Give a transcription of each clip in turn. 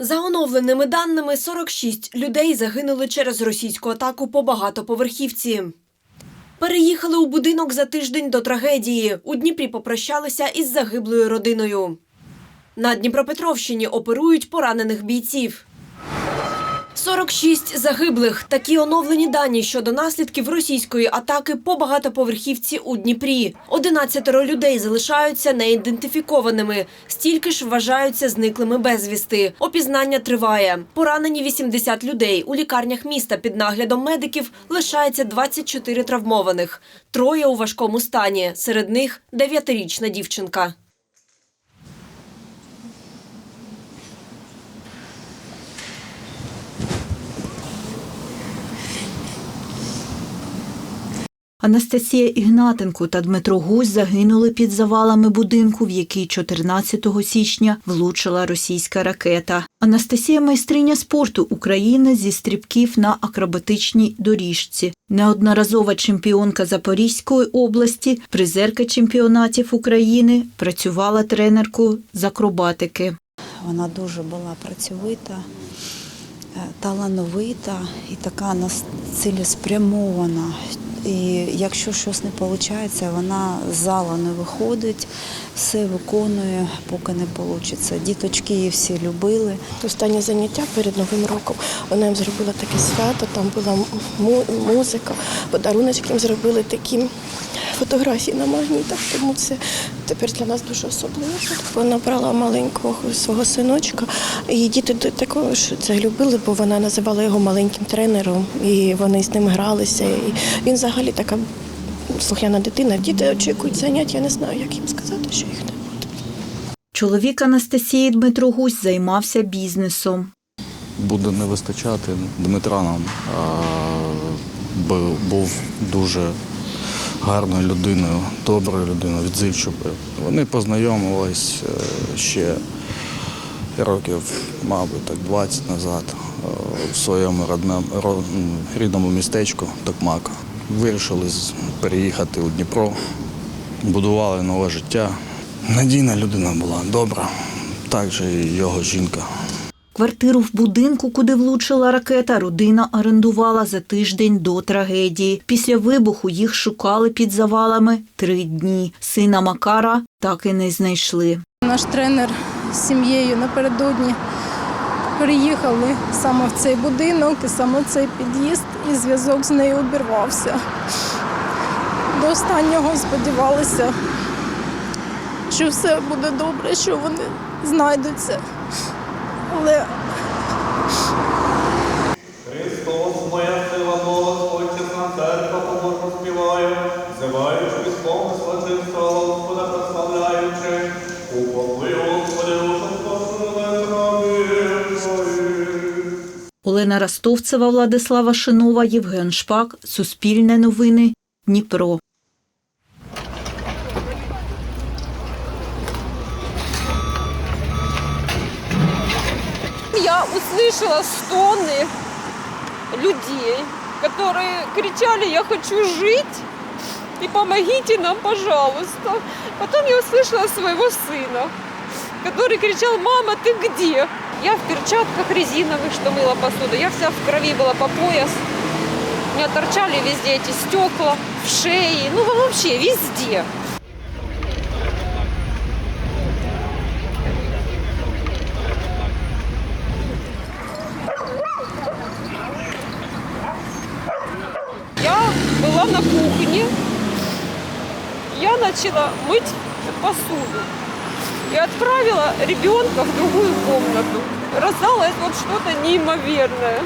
За оновленими даними, 46 людей загинули через російську атаку по багатоповерхівці. Переїхали у будинок за тиждень до трагедії. У Дніпрі попрощалися із загиблою родиною. На Дніпропетровщині оперують поранених бійців. 46 загиблих. Такі оновлені дані щодо наслідків російської атаки по багатоповерхівці у Дніпрі. 11 людей залишаються неідентифікованими. Стільки ж вважаються зниклими безвісти. Опізнання триває. Поранені 80 людей. У лікарнях міста під наглядом медиків лишається 24 травмованих. Троє у важкому стані. Серед них 9-річна дівчинка. Анастасія Ігнатенко та Дмитро Гусь загинули під завалами будинку, в який 14 січня влучила російська ракета. Анастасія майстриня спорту України зі стрибків на акробатичній доріжці, неодноразова чемпіонка Запорізької області, призерка чемпіонатів України, працювала тренеркою з акробатики. Вона дуже була працьовита, е, талановита і така цілеспрямована. І якщо щось не виходить, вона з зала не виходить, все виконує, поки не вийде. Діточки її всі любили. Останнє заняття перед Новим роком вона їм зробила таке свято, там була музика, подаруночки їм зробили такі фотографії на магнітах, тому це тепер для нас дуже особливо. Вона брала маленького свого синочка, і діти також це любили, бо вона називала його маленьким тренером, і вони з ним гралися. І він взагалі така слухняна дитина. Діти очікують занять, я не знаю, як їм сказати, що їх не буде. Чоловік Анастасії Дмитро Гусь займався бізнесом. буде не вистачати Дмитра нам. А, був дуже гарною людиною, доброю людиною, відзивчивою. Вони познайомились е, ще років, мабуть, так 20 назад е, в своєму рідному містечку Токмак. Вирішили переїхати у Дніпро, будували нове життя. Надійна людина була, добра, так же і його жінка. Квартиру в будинку, куди влучила ракета, родина орендувала за тиждень до трагедії. Після вибуху їх шукали під завалами три дні. Сина Макара так і не знайшли. Наш тренер з сім'єю напередодні приїхали саме в цей будинок і саме цей під'їзд, і зв'язок з нею обірвався. До останнього сподівалися, що все буде добре, що вони знайдуться. Але Христос, моя сила, Господь, чесна церква, побожно співаю, взиваючи військове святинство Господа, прославляючи, упокой, Господи, душу спасуне зраби Твої. Олена Ростовцева, Владислава Шинова, Євген Шпак. Суспільне новини. Дніпро. Услышала стоны людей, которые кричали «Я хочу жить!» и помогите нам, пожалуйста. Потом я услышала своего сына, который кричал, мама, ты где? Я в перчатках резиновых, что мыла посуду. Я вся в крови была по пояс. У меня торчали везде эти стекла, в шее, ну вообще везде. Я была на кухне, я начала мыть посуду и отправила ребенка в другую комнату. Раздалось вот что-то неимоверное.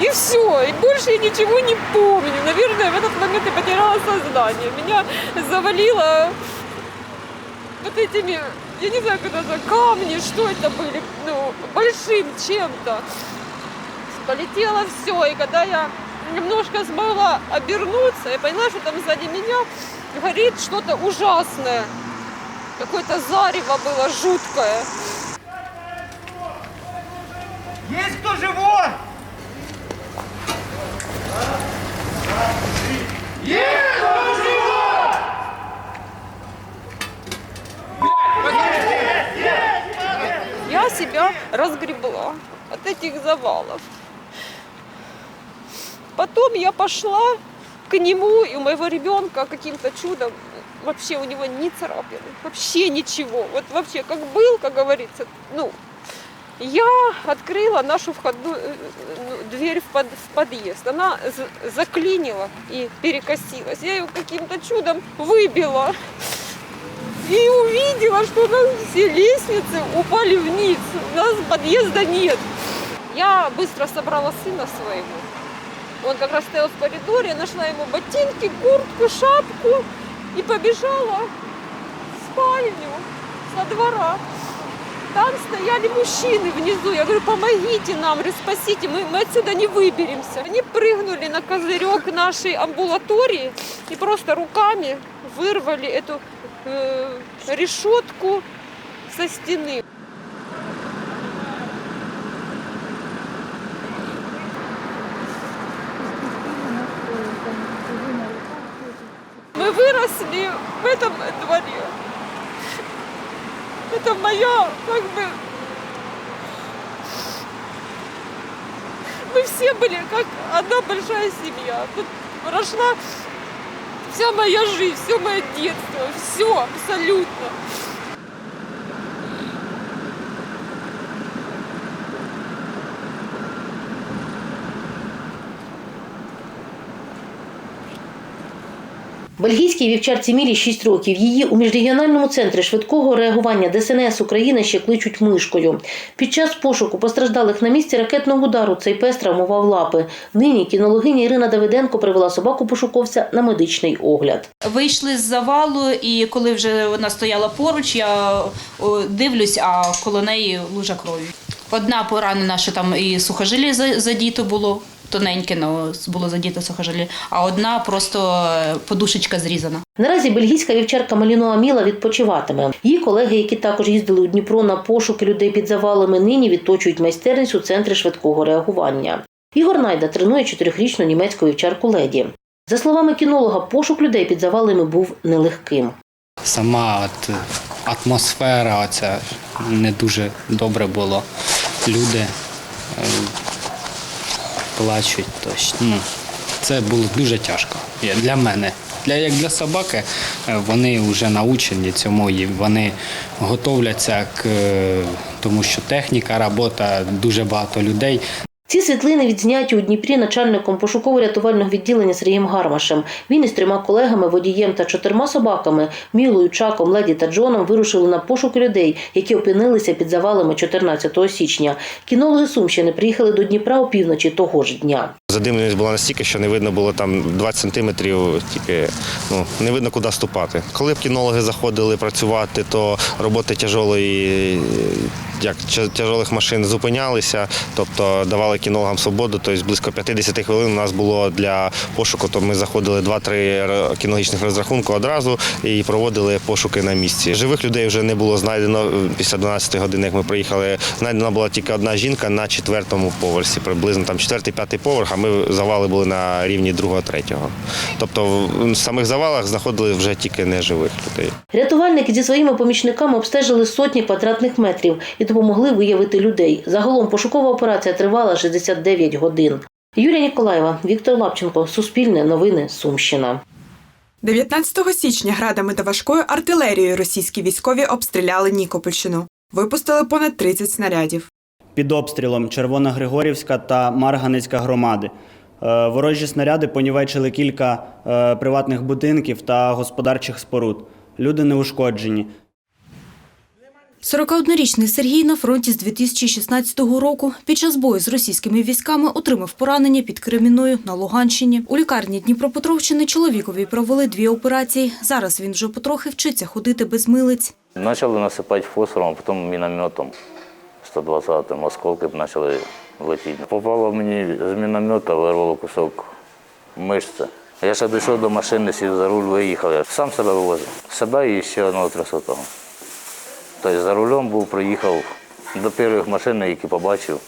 И все, и больше я ничего не помню. Наверное, в этот момент я потеряла сознание. Меня завалило вот этими, я не знаю, как это, камни, что это были, ну, большим чем-то полетело все. И когда я немножко смогла обернуться, я поняла, что там сзади меня горит что-то ужасное. Какое-то зарево было жуткое. Есть кто живой? Я себя разгребла от этих завалов. Потом я пошла к нему, и у моего ребенка каким-то чудом вообще у него ни царапины, вообще ничего. Вот вообще как был, как говорится, ну, я открыла нашу входную э, ну, дверь в, под- в подъезд. Она заклинила и перекосилась. Я ее каким-то чудом выбила. И увидела, что у нас все лестницы упали вниз. У нас подъезда нет. Я быстро собрала сына своего. Он как раз стоял в коридоре, я нашла ему ботинки, куртку, шапку и побежала в спальню со двора. Там стояли мужчины внизу. Я говорю, помогите нам, спасите, мы, мы отсюда не выберемся. Они прыгнули на козырек нашей амбулатории и просто руками вырвали эту э, решетку со стены. Мы выросли в этом дворе. Это моя, как бы... Мы все были как одна большая семья. Тут прошла вся моя жизнь, все мое детство, все абсолютно. Бельгійській вівчарці Мілі 6 років. Її у міжрегіональному центрі швидкого реагування ДСНС України ще кличуть мишкою. Під час пошуку постраждалих на місці ракетного удару цей пес травмував лапи. Нині кінологиня Ірина Давиденко привела собаку пошуковця на медичний огляд. Вийшли з завалу, і коли вже вона стояла поруч, я дивлюсь, а коло неї лужа крові. Одна поранена, що там і сухожилі задіто було, тоненьке ну, було задіто сухожилі, а одна просто е, подушечка зрізана. Наразі бельгійська вівчарка Малінуа Міла відпочиватиме. Її колеги, які також їздили у Дніпро на пошуки людей під завалами, нині відточують майстерність у центрі швидкого реагування. Ігор Найда тренує чотирьохрічну німецьку вівчарку леді. За словами кінолога, пошук людей під завалами був нелегким. Сама от е, атмосфера оця не дуже добре було. Люди е, плачуть. Тож, ну, це було дуже тяжко для мене. Для, як для собаки, е, вони вже научені цьому і вони готовляться к е, тому, що техніка, робота, дуже багато людей. Ці світлини відзняті у Дніпрі начальником пошуково-рятувального відділення Сергієм Гармашем. Він із трьома колегами, водієм та чотирма собаками Мілою, Чаком, Леді та Джоном вирушили на пошук людей, які опинилися під завалами 14 січня. Кінологи Сумщини приїхали до Дніпра опівночі того ж дня. Задимленість була настільки, що не видно було там 20 сантиметрів, тільки ну, не видно, куди ступати. Коли б кінологи заходили працювати, то роботи тяжолої, як тя- тяжолих машин зупинялися, тобто давали кінологам свободу, тобто близько 50 хвилин у нас було для пошуку, то ми заходили 2-3 кінологічних розрахунку одразу і проводили пошуки на місці. Живих людей вже не було знайдено після 12 годин, як ми приїхали. Знайдена була тільки одна жінка на четвертому поверсі, приблизно там четвертий-п'ятий поверх, ми завали були на рівні другого, третього. Тобто в самих завалах знаходили вже тільки неживих людей. Рятувальники зі своїми помічниками обстежили сотні квадратних метрів і допомогли виявити людей. Загалом пошукова операція тривала 69 годин. Юлія Ніколаєва, Віктор Лапченко, Суспільне новини, Сумщина. 19 січня градами та важкою артилерією російські військові обстріляли Нікопольщину. Випустили понад 30 снарядів. Під обстрілом Червоногригорівська та Марганецька громади. Е, Ворожі снаряди понівечили кілька е, приватних будинків та господарчих споруд. Люди не ушкоджені. 41-річний Сергій на фронті з 2016 року під час бою з російськими військами отримав поранення під Кремінною на Луганщині. У лікарні Дніпропетровщини чоловікові провели дві операції. Зараз він вже потрохи вчиться ходити без милиць. Начали насипати фосфором, а потім мінометом 120-м осколки б почали летіти. Попало мені з міномета, вирвало кусок мишця. Я ще дійшов до машини, сів за руль, виїхав. Я сам себе вивозив. Себе і ще одного трьохсотого. Тобто за рулем був, приїхав до перших машин, які побачив,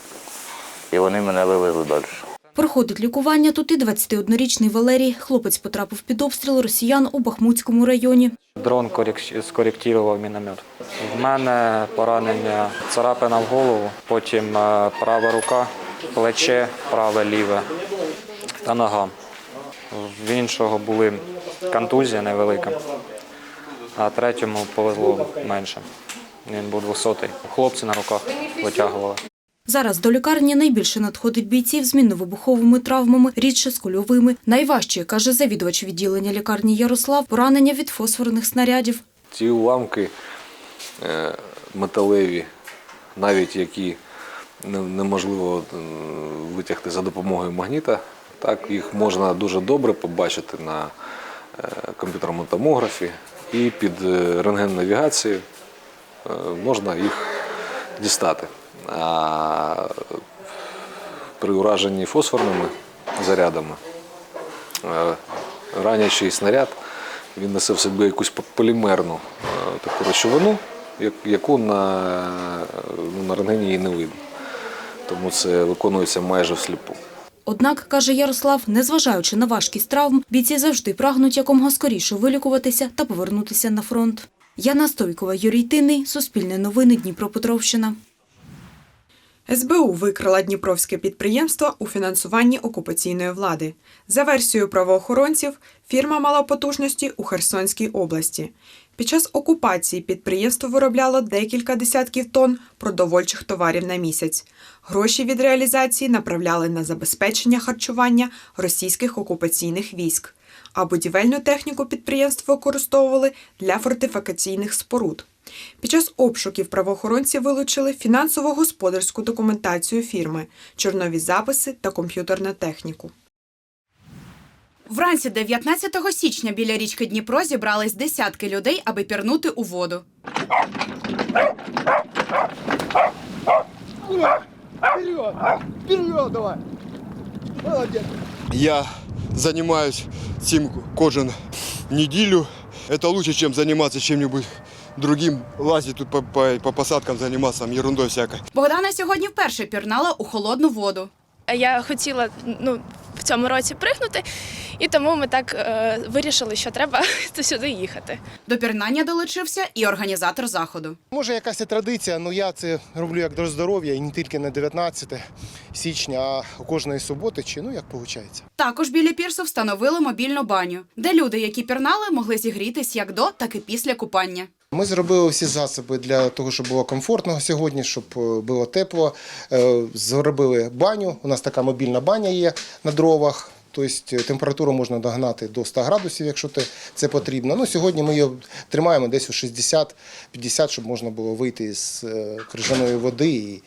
і вони мене вивезли далі. Проходить лікування тут і 21-річний Валерій. Хлопець потрапив під обстріл росіян у Бахмутському районі. Дрон корек- скоректував міномет. В мене поранення царапина в голову, потім е, права рука, плече, праве, ліве та нога. В іншого були контузія невелика, а третьому повезло менше. Він був 200-й. Хлопці на руках витягували. Зараз до лікарні найбільше надходить бійців з мінно-вибуховими травмами, рідше з кульовими. Найважче, каже завідувач відділення лікарні Ярослав, поранення від фосфорних снарядів. Ці уламки е, металеві, навіть які неможливо е, витягти за допомогою магніта, так їх можна дуже добре побачити на е, комп'ютерному томографі і під рентген-навігацією можна їх дістати. При ураженні фосфорними зарядами е, ранячий снаряд він несе в собі якусь полімерну е, таку речовину, яку на, ну, на рентгені її не видно. Тому це виконується майже всліпу. Однак, каже Ярослав, незважаючи на важкість травм, бійці завжди прагнуть якомога скоріше вилікуватися та повернутися на фронт. Яна Стойкова, Юрій Тинний, Суспільне новини, Дніпропетровщина. СБУ викрила Дніпровське підприємство у фінансуванні окупаційної влади. За версією правоохоронців, фірма мала потужності у Херсонській області. Під час окупації підприємство виробляло декілька десятків тонн продовольчих товарів на місяць. Гроші від реалізації направляли на забезпечення харчування російських окупаційних військ, а будівельну техніку підприємства використовували для фортифікаційних споруд. Під час обшуків правоохоронці вилучили фінансово-господарську документацію фірми, чорнові записи та комп'ютерну техніку. Вранці 19 січня біля річки Дніпро зібрались десятки людей, аби пірнути у воду. Вперед! Вперед давай! Молодец! Я занимаюсь цим кожен неділю. Это лучше, чем заниматься чем-нибудь другим, лазить тут по, по, по посадкам, заниматься там, ерундой всякой. Богдана сьогодні вперше пірнала у холодну воду. Я хотіла ну, в цьому році пригнути, і тому ми так е, вирішили, що треба сюди їхати. До пірнання долучився і організатор заходу. Може, якась і традиція, але я це роблю як до здоров'я і не тільки на 19 січня, а кожної суботи, чи ну як виходить. Також біля пірсу встановили мобільну баню, де люди, які пірнали, могли зігрітись як до, так і після купання. Ми зробили всі засоби для того, щоб було комфортно сьогодні, щоб е, було тепло. Е, Зробили баню. У нас така мобільна баня є на дровах. Тобто температуру можна догнати до 100 градусів, якщо це потрібно. Ну, сьогодні ми її тримаємо десь у 60-50, щоб можна було вийти з е, крижаної води і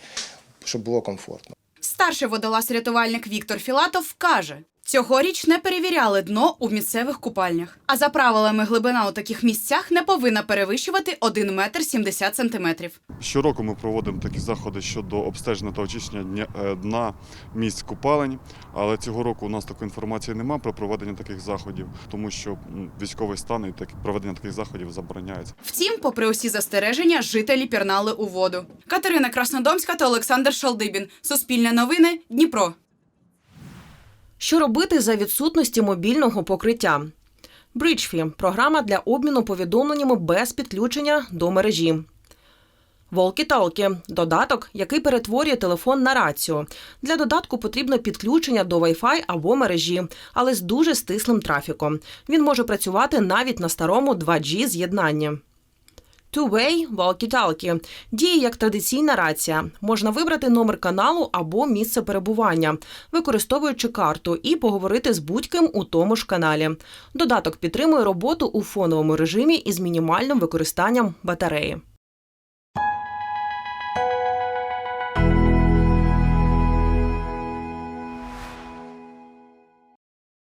щоб було комфортно. Старший водолаз-рятувальник Віктор Філатов каже: цьогоріч не перевіряли дно у місцевих купальнях. А за правилами глибина у таких місцях не повинна перевищувати 1 метр 70 сантиметрів. Щороку ми проводимо такі заходи щодо обстеження та очищення е, дна місць купалень, але цього року у нас такої інформації немає про проведення таких заходів, тому що військовий стан і так, проведення таких заходів забороняється. Втім, попри усі застереження, жителі пірнали у воду. Катерина Краснодомська та Олександр Шалдибін. Суспільне новини. Дніпро. Що робити за відсутності мобільного покриття? Бриджфі програма для обміну повідомленнями без підключення до мережі. Волкі-талкі додаток, який перетворює телефон на рацію. Для додатку потрібно підключення до Wi-Fi або мережі, але з дуже стислим трафіком. Він може працювати навіть на старому 2G з'єднанні. Two-way walkie-talkie діє як традиційна рація. Можна вибрати номер каналу або місце перебування, використовуючи карту, і поговорити з будь-ким у тому ж каналі. Додаток підтримує роботу у фоновому режимі із мінімальним використанням батареї.